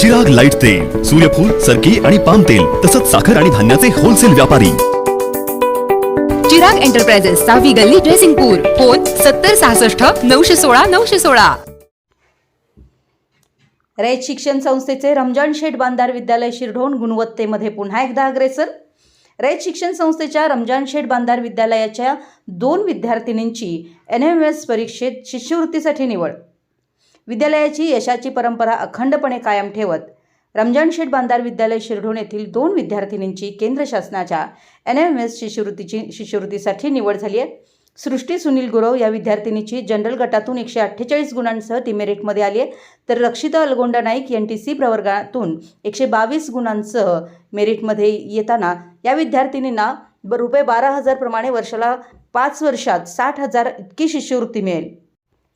Chirag light तेल सूर्यफूल सरकी आणि पाम तेल तसंच साखर आणि धान्याचे होलसेल व्यापारी. चिराग एंटरप्राइजेस सहावी गल्ली ड्रेसिंगपूर फोन सत्तर सहासष्ट नऊशे सोळा नऊशे सोळा. रयत शिक्षण संस्थेचे रमजान शेठ बांधार विद्यालय शिरढोण गुणवत्तेमध्ये पुन्हा एकदा अग्रेसर. रयत शिक्षण संस्थेच्या रमजान शेठ बांधार विद्यालयाच्या दोन विद्यार्थिनींची एन एम एस परीक्षेत शिष्यवृत्तीसाठी निवड. विद्यालयाची यशाची परंपरा अखंडपणे कायम ठेवत रमजान शेठ बांधार विद्यालय शिरढोण येथील दोन विद्यार्थिनींची केंद्र शासनाच्या एन एम एस शिष्यवृत्तीची शिष्यवृत्तीसाठी निवड झाली आहे. सृष्टी सुनील गुरव या विद्यार्थिनीची जनरल गटातून एकशे अठ्ठेचाळीस गुणांसह ती मेरिटमध्ये आली आहे. तर Rakshita Algonda Naik N T C प्रवर्गातून एकशे बावीस गुणांसह मेरिटमध्ये येताना या विद्यार्थिनींना ब रुपये बारा हजारप्रमाणे वर्षाला पाच वर्षात साठ हजार इतकी शिष्यवृत्ती मिळेल.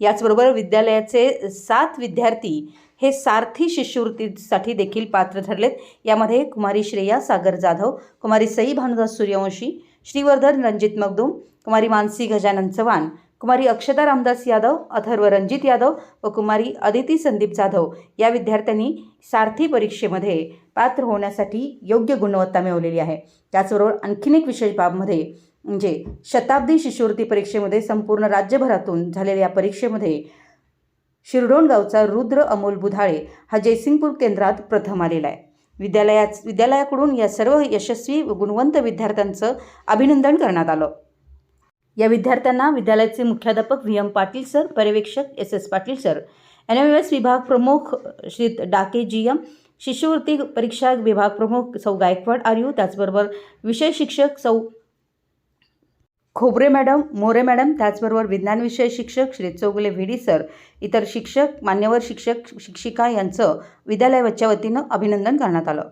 याचबरोबर विद्यालयाचे सात विद्यार्थी हे सारथी शिष्यवृत्तीसाठी देखील पात्र ठरलेत. यामध्ये कुमारी श्रेया सागर जाधव कुमारी सई भानुदास सूर्यवंशी श्रीवर्धन रणजित मगदूम कुमारी मानसी गजानन चव्हाण कुमारी अक्षता रामदास यादव अथर्व रणजित यादव व कुमारी अदिती संदीप जाधव या विद्यार्थ्यांनी सारथी परीक्षेमध्ये पात्र होण्यासाठी योग्य गुणवत्ता मिळवलेली आहे. त्याचबरोबर आणखीन एक विशेष बाबमध्ये म्हणजे शताब्दी शिष्यवृत्ती परीक्षेमध्ये संपूर्ण राज्यभरातून झालेल्या या परीक्षेमध्ये शिरडोण गावचा रुद्र अमोल बुधाळे हा जयसिंगपूर केंद्रात प्रथम आलेला आहे. विद्यालयात विद्यालयाकडून या सर्व यशस्वी व गुणवंत विद्यार्थ्यांचं अभिनंदन करण्यात आलं. या विद्यार्थ्यांना विद्यालयाचे मुख्याध्यापक व्ही. एम. पाटील सर पर्यवेक्षक S. S. Patil sir N M S विभाग प्रमुख श्री डाके जी. एम. शिष्यवृत्ती परीक्षा विभाग प्रमुख सौ गायकवाड आर्यू त्याचबरोबर विषय शिक्षक सौ खोबरे मॅडम मोरे मॅडम त्याचबरोबर विज्ञान विषय शिक्षक श्री चौगुले व्ही सर इतर शिक्षक मान्यवर शिक्षक शिक्षिका यांचं विद्यालयाच्या वतीनं अभिनंदन करण्यात आलं.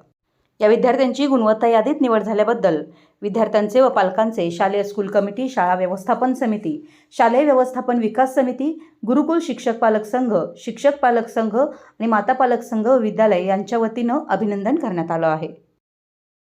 या विद्यार्थ्यांची गुणवत्ता यादीत निवड झाल्याबद्दल विद्यार्थ्यांचे व पालकांचे शालेय स्कूल कमिटी शाळा व्यवस्थापन समिती शालेय व्यवस्थापन विकास समिती गुरुकुल शिक्षक पालक संघ शिक्षक पालक संघ आणि माता पालक संघ विद्यालय यांच्या वतीनं अभिनंदन करण्यात आलं आहे.